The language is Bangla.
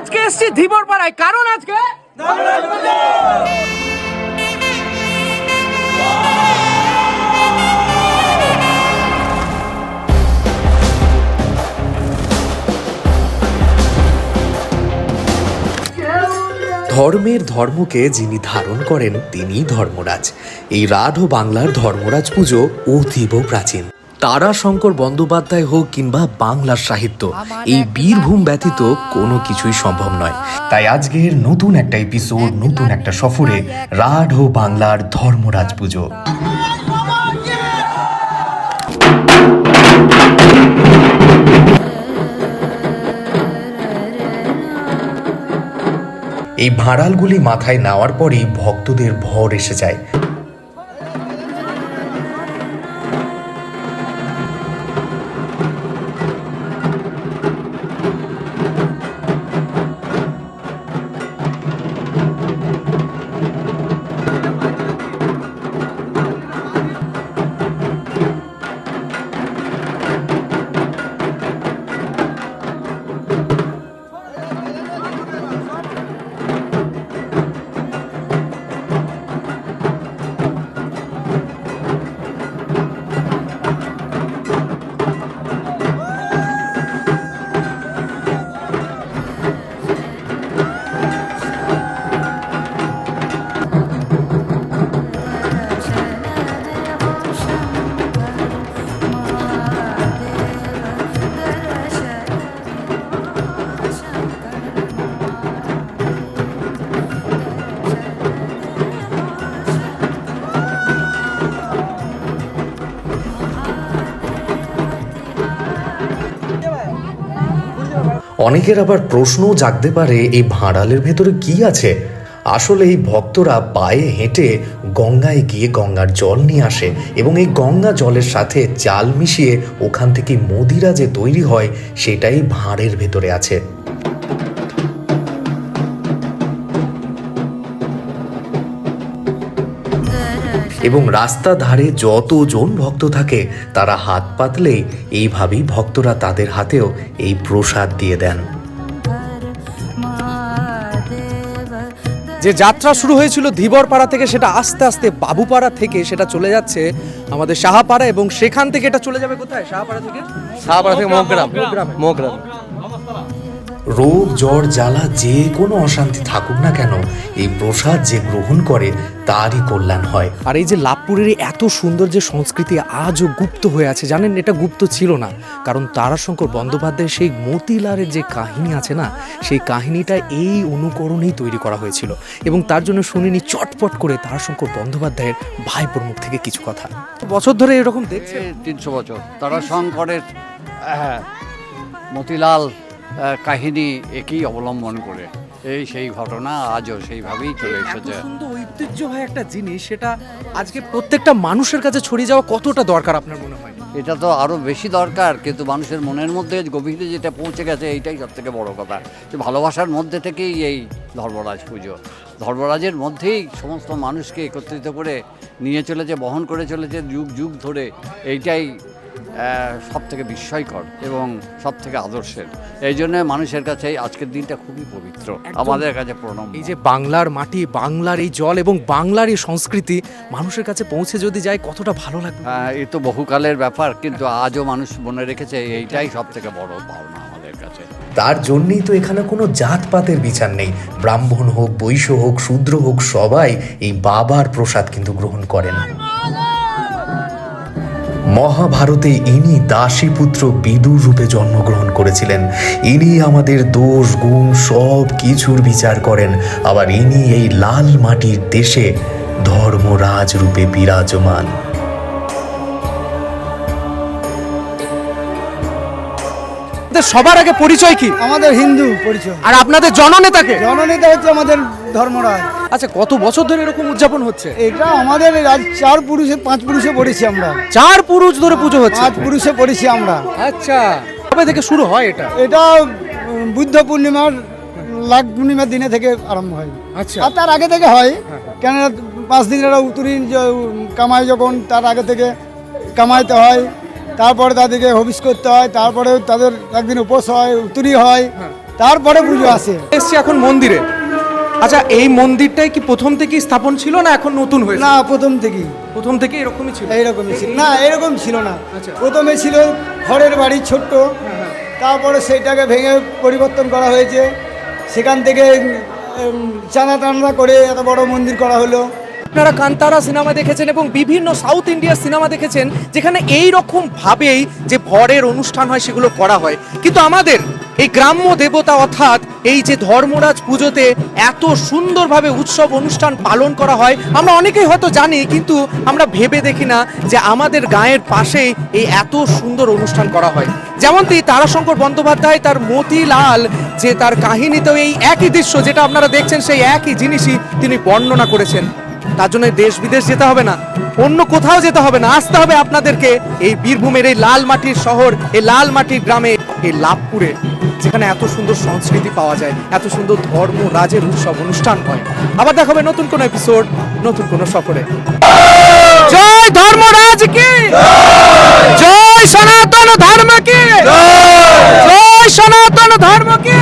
আজকে এসছি ধীবর পাড়ায়। কারণ আজকে? ধর্মের ধর্মকে যিনি ধারণ করেন, তিনিই ধর্মরাজ। এই ও বাংলার ধর্মরাজ পুজো অতীব প্রাচীন। তারা শঙ্কর বন্দ্যোপাধ্যায় হোক কিংবা বাংলার সাহিত্য এই বীরভূম ব্যতীত কোনো কিছুই সম্ভব নয়। তাই আজকের নতুন একটা এপিসোড নতুন একটা সফরে রাড ও বাংলার ধর্মরাজ পুজো। এই ভাঁড়ালগুলি মাথায় নেওয়ার পরেই ভক্তদের ভর এসে যায়। অনেকের আবার প্রশ্নও জাগতে পারে, এই ভাঁড়ালের ভেতরে কি আছে? আসলে এই ভক্তরা পায়ে হেঁটে গঙ্গায় গিয়ে গঙ্গার জল নিয়ে আসে এবং এই গঙ্গা জলের সাথে চাল মিশিয়ে ওখান থেকে মদিরা যে তৈরি হয়, সেটাই ভাঁড়ের ভেতরে আছে। এবং রাস্তা ধারে যতজন ভক্ত থাকে তারা হাত পাতলেই এইভাবেই ভক্তরা তাদের হাতেও এই প্রসাদ দিয়ে দেন। যে যাত্রা শুরু হয়েছিল ধীবর পাড়া থেকে সেটা আস্তে আস্তে বাবুপাড়া থেকে সেটা চলে যাচ্ছে আমাদের সাহাপাড়া এবং সেখান থেকে এটা চলে যাবে কোথায়? সাহাপাড়া থেকে? সাহাপাড়া থেকে মহগ্রাম। মহগ্রাম। রোগ জ্বর জ্বালা যে কোনো অশান্তি থাকুক না কেন এই প্রসাদ যে গ্রহণ করে তারই কল্যাণ হয়। আর এই যে লাভপুরের এত সুন্দর যে সংস্কৃতি আজও গুপ্ত হয়ে আছে জানেন এটা গুপ্ত ছিল না। কারণ তারাশঙ্কর বন্দ্যোপাধ্যায়ের সেই মতিলালের যে কাহিনী আছে না সেই কাহিনীটা এই অনুকরণেই তৈরি করা হয়েছিল। এবং তার জন্য শুনিনি চটপট করে তারাশঙ্কর বন্দ্যোপাধ্যায়ের ভাইপোর মুখ থেকে কিছু কথা। বছর ধরে এরকম দেখছে তিনশো বছর। তারা শঙ্করের আহ, মতিলাল কাহিনী একই অবলম্বন করে। এই সেই ঘটনা আজও সেইভাবেই চলে এসেছে। ঐতিহ্যবাহী একটা জিনিস সেটা আজকে প্রত্যেকটা মানুষের কাছে ছড়িয়ে যাওয়া কতটা দরকার আপনার মনে হয়? এটা তো আরও বেশি দরকার কিন্তু মানুষের মনের মধ্যে গভীরে যেটা পৌঁছে গেছে এইটাই সব থেকে বড় কথা। যে ভালোবাসার মধ্যে থেকেই এই ধর্মরাজ পুজো। ধর্মরাজের মধ্যেই সমস্ত মানুষকে একত্রিত করে নিয়ে চলেছে বহন করে চলেছে যুগ যুগ ধরে। এইটাই সব থেকে বিস্ময়কর এবং সব থেকে আদর্শের। এই জন্য মানুষের কাছে এই আজকের দিনটা খুবই পবিত্র। আমাদের কাছে প্রণাম এই যে বাংলার মাটি বাংলার এই জল এবং বাংলার এই সংস্কৃতি মানুষের কাছে পৌঁছে যদি যায় কতটা ভালো লাগবে? এ তো বহুকালের ব্যাপার কিন্তু আজও মানুষ মনে রেখেছে এইটাই সব থেকে বড় পাওনা আমাদের কাছে। তার জন্যই তো এখানে কোনো জাতপাতের বিচার নেই। ব্রাহ্মণ হোক বৈশ্য হোক শূদ্র হোক সবাই এই বাবার প্রসাদ কিন্তু গ্রহণ করেন মহাভারতে ইনি দাসীপুত্র বিদুর রূপে জন্মগ্রহণ করেছিলেন। ইনি আমাদের দোষ গুণ সব কিছুর বিচার করেন। আবার ইনি এই লাল মাটির দেশে ধর্মরাজ রূপে বিরাজমান। সবার আগে পরিচয় কি? আমাদের হিন্দু পরিচয়। আর আপনাদের জননেতাকে জননেতা হচ্ছে আমাদের ধর্মরাজ। আচ্ছা কত বছর ধরে এরকম উদযাপন হচ্ছে? এটা আমাদের আজ চার পুরুষে পাঁচ পুরুষে পড়েছি আমরা। চার পুরুষ ধরে পুজো হচ্ছে? পাঁচ পুরুষে পড়েছি আমরা। আচ্ছা কবে থেকে শুরু হয় এটা? এটা বুদ্ধ পূর্ণিমার লাখ পূর্ণিমার দিনে থেকে আরম্ভ হয়। আচ্ছা। আর তার আগে থেকে হয়। কেন পাঁচ দিন দিনের উত্তরী কামাই যখন তার আগে থেকে কামাইতে হয়। তারপরে তাদেরকে হবিস করতে হয়। তারপরে তাদের একদিন উপোস হয় উত্তরী হয়। তারপরে পুজো আসে। এসছি এখন মন্দিরে। আচ্ছা এই মন্দিরটাই কি প্রথম থেকেই স্থাপন ছিল না এখন নতুন হয়েছে? না প্রথম থেকেই। প্রথম থেকে এরকমই ছিল? এইরকমই ছিল। না এরকম ছিল না। আচ্ছা। প্রথমে ছিল ঘরের বাড়ি ছোট্ট। তারপরে সেইটাকে ভেঙে পরিবর্তন করা হয়েছে। সেখান থেকে চাঁদা টানা করে এত বড় মন্দির করা হলো। আপনারা কান্তারা সিনেমা দেখেছেন এবং বিভিন্ন সাউথ ইন্ডিয়ার সিনেমা দেখেছেন যেখানে এই রকম ভাবেই যে ভরের অনুষ্ঠান হয় সেগুলো করা হয়। কিন্তু আমাদের এই গ্রাম্য দেবতা অর্থাৎ এই যে ধর্মরাজ পুজোতে এত সুন্দরভাবে উৎসব অনুষ্ঠান পালন করা হয়, আমরা অনেকেই হয়তো জানি, কিন্তু আমরা ভেবে দেখি না যে আমাদের গায়ের পাশেই এই এত সুন্দর অনুষ্ঠান করা হয়। যেমনটি তারাশঙ্কর বন্দ্যোপাধ্যায় তার মতিলাল যে তার কাহিনীতেও এই একই দৃশ্য যেটা আপনারা দেখছেন, সেই একই জিনিসই তিনি বর্ণনা করেছেন। তার জন্য দেশ বিদেশ যেতে হবে না, অন্য কোথাও যেতে হবে না, আসতে হবে আপনাদেরকে এই বীরভূমের এই লাল মাটির শহর, এই লাল মাটির গ্রামে। এই লাভপুরে যেখানে এত সুন্দর সংস্কৃতি পাওয়া যায় এত সুন্দর ধর্ম রাজের উৎসব অনুষ্ঠান হয়। আবার দেখা হবে নতুন কোনো এপিসোড নতুন কোনো সফরে। জয় ধর্মরাজ কি? জয় সনাতন ধর্ম কি? জয়! সনাতন ধর্ম কি?